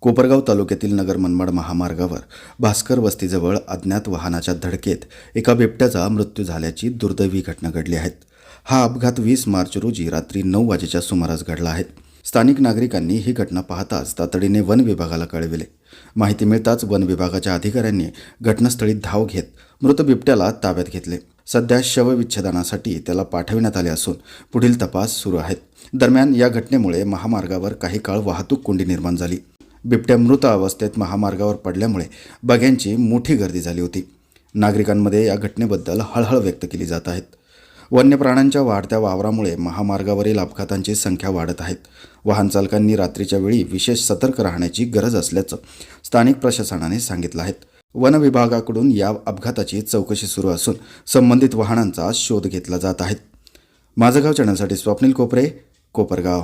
कोपरगाव तालुक्यातील नगर मनमाड महामार्गावर भास्कर वस्तीजवळ अज्ञात वाहनाच्या धडकेत एका बिबट्याचा मृत्यू झाल्याची दुर्दैवी घटना घडली आहे. हा अपघात वीस मार्च रोजी रात्री नऊ वाजेच्या सुमारास घडला आहे. स्थानिक नागरिकांनी ही घटना पाहताच तातडीने वन विभागाला कळविले. माहिती मिळताच वन विभागाच्या अधिकाऱ्यांनी घटनास्थळी धाव घेत मृत बिबट्याला ताब्यात घेतले. सध्या शवविच्छेदनासाठी त्याला पाठविण्यात आले असून पुढील तपास सुरू आहेत. दरम्यान या घटनेमुळे महामार्गावर काही काळ वाहतूक कोंडी निर्माण झाली. बिबट्या मृत अवस्थेत महामार्गावर पडल्यामुळे बघ्यांची मोठी गर्दी झाली होती. नागरिकांमध्ये या घटनेबद्दल हळहळ व्यक्त केली जात आहेत. वन्य प्राण्यांच्या वाढत्या वावरामुळे महामार्गावरील अपघातांची संख्या वाढत आहेत वाहन चालकांनी रात्रीच्या वेळी विशेष सतर्क राहण्याची गरज असल्याचं स्थानिक प्रशासनाने सांगितलं आहे. वन विभागाकडून या अपघाताची चौकशी सुरू असून संबंधित वाहनांचा शोध घेतला जात आहे. माझं गाव चॅनलसाठी स्वप्नील कोपरे कोपरगाव.